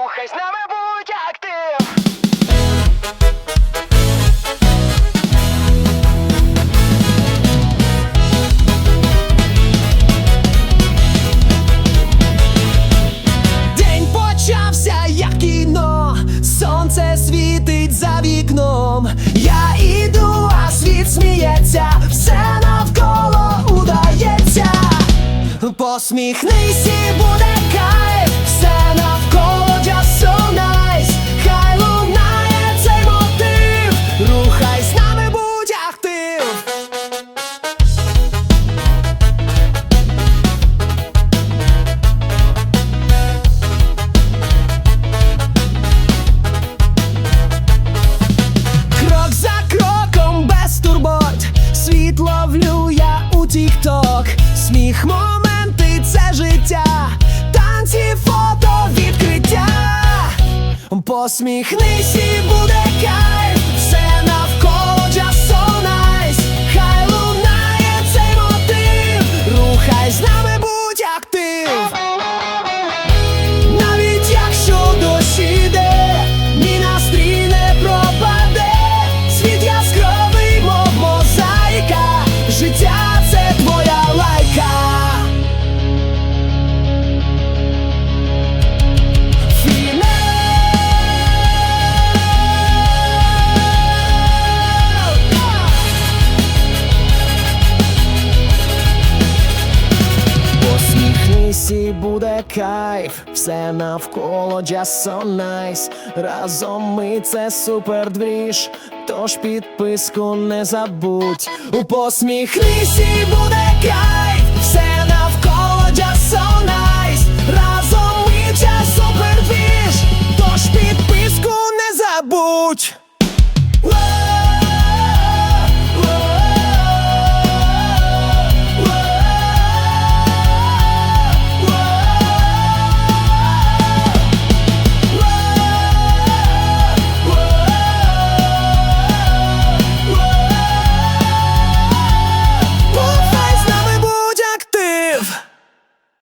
Рухай з нами будь актив. День почався, як кіно, сонце світить за вікном. Я іду, а світ сміється, все навколо удається. Посміхнись і буде Сміх, моменти, це життя. Танці, фото, відкриття. Посміхнись і буде кайф Посміхнись і буде кайф, все навколо just so nice Разом ми це супер двіж, тож підписку не забудь. У посміхнись і буде кайф, все навколо just so nice Разом ми це супер двіж, тож підписку не забудь.